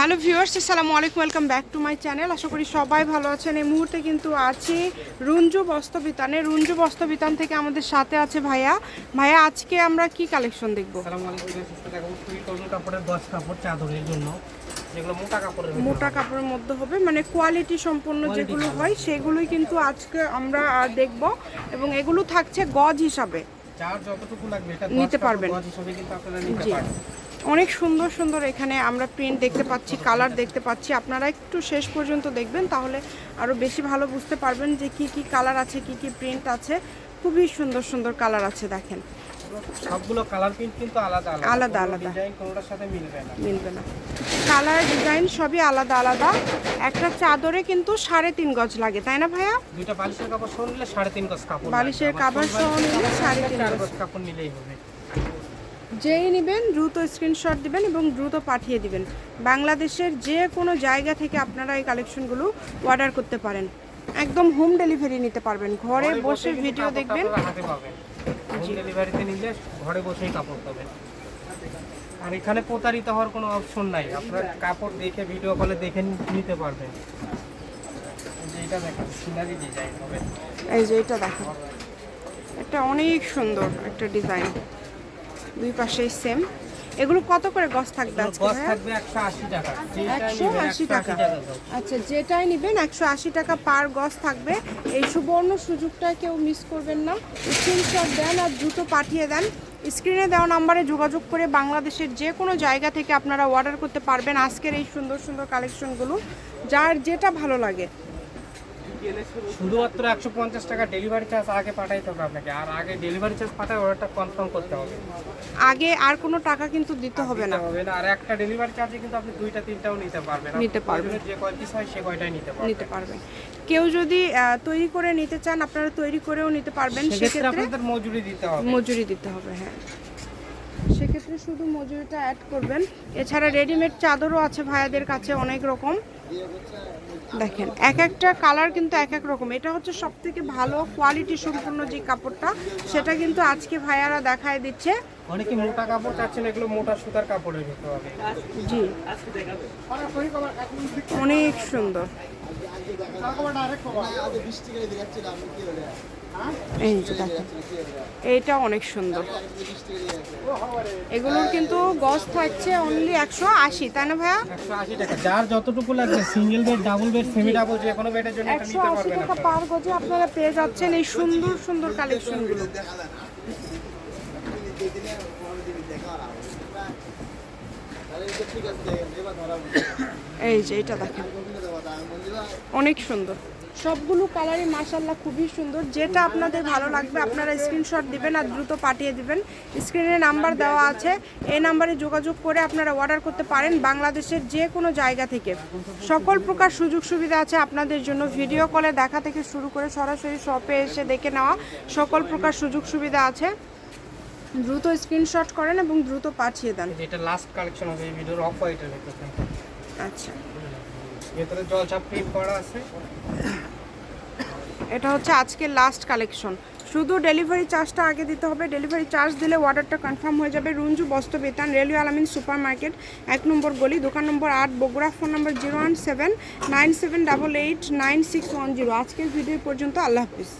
Hello viewers আসসালামু আলাইকুম welcome back to my channel. আশা করি সবাই ভালো আছেন। এই মুহূর্তে কিন্তু আছি রুঞ্জু বস্ত্রবিতানে। রুঞ্জু বস্ত্রবিতান থেকে আমাদের সাথে আছে ভাইয়া। ভাইয়া আজকে আমরা কি কালেকশন দেখব? চাদরের জন্য। মোটা কাপড়ের মধ্যে হবে। মানে কোয়ালিটি সম্পন্ন যেগুলো হয় সেগুলোই কিন্তু আজকে আমরা দেখব। এবং এগুলো থাকছে গজ হিসাবে। নিতে পারবেন। নিতে পারবেন। অনেক সুন্দর সুন্দর এখানে আমরা প্রিন্ট দেখতে পাচ্ছি কালার দেখতে পাচ্ছি। আপনারা একটু শেষ পর্যন্ত দেখবেন তাহলে আরও বেশি ভালো বুঝতে পারবেন যে কি কি কালার আছে কি কি প্রিন্ট আছে। খুবই সুন্দর সুন্দর কালার আছে দেখেন। সবগুলো কালার প্রিন্ট কিন্তু আলাদা আলাদা। আলাদা। ডিজাইন কোনোটার সাথে মিলবে না। মিলবে না। কালার ডিজাইন সবই আলাদা আলাদা। একটা চাদরে কিন্তু সাড়ে তিন গজ লাগে তাই না ভাইয়া? দুইটা বালিশের কাপড় সহ নিলে সাড়ে তিন গজ কাপড়। বালিশের আবার কাপড় সহ নিলে সাড়ে তিন চার গজ। গজ কাপড় নিলেই হবে। যেই নেবেন দ্রুত স্ক্রিনশট দিবেন এবং দ্রুত পাঠিয়ে দিবেন। বাংলাদেশের যে কোনো জায়গা থেকে আপনারা এই কালেকশনগুলো অর্ডার করতে পারেন। একদম হোম ডেলিভারি নিতে পারবেন। ঘরে বসে ভিডিও দেখবেন। হোম ডেলিভারিতে নিলে ঘরে বসেই কাপড় পাবেন। আর এখানে প্রতারিত হওয়ার কোনো অপশন নাই। আপনার কাপড় দেখে ভিডিও কলে দেখে নিতে পারবেন। এই যে এটা দেখেন সিনারি ডিজাইন হবে। এই যে এটা দেখেন। এটা অনেক সুন্দর একটা ডিজাইন দুই পাশেই সেম এগুলো কত করে গজ থাকবে আজকে থাকবে একশো আশি টাকা। একশো আশি 180 টাকা। আচ্ছা যেটাই নেবেন একশো আশি টাকা পার গজ থাকবে। এই সুবর্ণ সুযোগটা কেউ মিস করবেন না। স্ক্রিনশট দেন আর দ্রুত পাঠিয়ে দেন। স্ক্রিনে দেওয়া নাম্বারে যোগাযোগ করে বাংলাদেশের যে কোনো জায়গা থেকে আপনারা অর্ডার করতে পারবেন আজকের এই সুন্দর সুন্দর কালেকশনগুলো যার যেটা ভালো লাগে। শুধুমাত্র একশো পঞ্চাশ টাকা ডেলিভারি চার্জ আগে পাঠাইতে হবে আপনাকে। আর আগে ডেলিভারি চার্জ পাঠায় অর্ডারটা কনফার্ম করতে হবে। আগে আর কোনো টাকা কিন্তু দিতে হবে না। হবে না। আর একটা ডেলিভারি চার্জে কিন্তু আপনি দুইটা তিনটাও নিতে পারবেন। নিতে পারবেন। যে কয় পিস হয় সে কয়টাই নিতে পারবেন। নিতে পারবেন। কেউ যদি তৈরি করে নিতে চান আপনারা তৈরি করেও নিতে পারবেন। সেক্ষেত্রে আপনাদের মজুরি দিতে হবে। মজুরি দিতে হবে হ্যাঁ। সেক্ষেত্রে শুধু মজুরিটা অ্যাড করবেন। এছাড়া রেডিমেড চাদরও আছে ভাইয়াদের কাছে অনেক রকম। দেখেন এক একটা কালার কিন্তু এক এক রকম। এটা হচ্ছে সব থেকে ভালো কোয়ালিটি সম্পূর্ণ যে কাপড়টা সেটা কিন্তু আজকে ভাইয়ারা দেখায় দিচ্ছে। অনেকে মোটা কাপড় চাচ্ছেন এগুলো মোটা সুতার কাপড়ের ভিতরে জি। অনেক সুন্দর। এই যে দেখেন এইটা অনেক সুন্দর। এগুলোর কিন্তু গজ থাকছে অনলি একশো আশি তাই না ভাইয়া? যার যতটুকু লাগবে single bed double bed semi double যে কোনো বেডের জন্য একশো আশি টাকা পার গজে আপনারা পেয়ে যাচ্ছেন এই সুন্দর সুন্দর কালেকশনগুলো এই যে এটা দেখেন। অনেক সুন্দর। সবগুলো কালারই মাসাল্লাহ খুবই সুন্দর। যেটা আপনাদের ভালো লাগবে আপনারা স্ক্রিনশট দিবেন আর দ্রুত পাঠিয়ে দিবেন। স্ক্রিনে নাম্বার দেওয়া আছে। এই নাম্বারে যোগাযোগ করে আপনারা অর্ডার করতে পারেন বাংলাদেশের যে কোনো জায়গা থেকে। সকল প্রকার সুযোগ সুবিধা আছে আপনাদের জন্য। ভিডিও কলে দেখা থেকে শুরু করে সরাসরি শপে এসে দেখে নেওয়া সকল প্রকার সুযোগ সুবিধা আছে। দ্রুত স্ক্রিনশট করেন এবং দ্রুত পাঠিয়ে দেন। যেটা লাস্ট কালেকশন হবে এই ভিডিওর অফ হোয়াইটের আচ্ছা। ভেতরে জল ছাপ করা আছে। এটা হচ্ছে আজকে লাস্ট কালেকশন শুধু ডেলিভারি চার্জটা আগে দিতে হবে। ডেলিভারি চার্জ দিলে অর্ডারটা কনফার্ম হয়ে যাবে। রুঞ্জু বস্ত্র বেতান, রেলওয়ে আলামিন সুপার মার্কেট এক নম্বর গলি, দোকান নম্বর আট, Bogura phone number zero one seven nine seven double eight nine six one zero আজকের ভিডিও পর্যন্ত, আল্লাহ হাফিজ।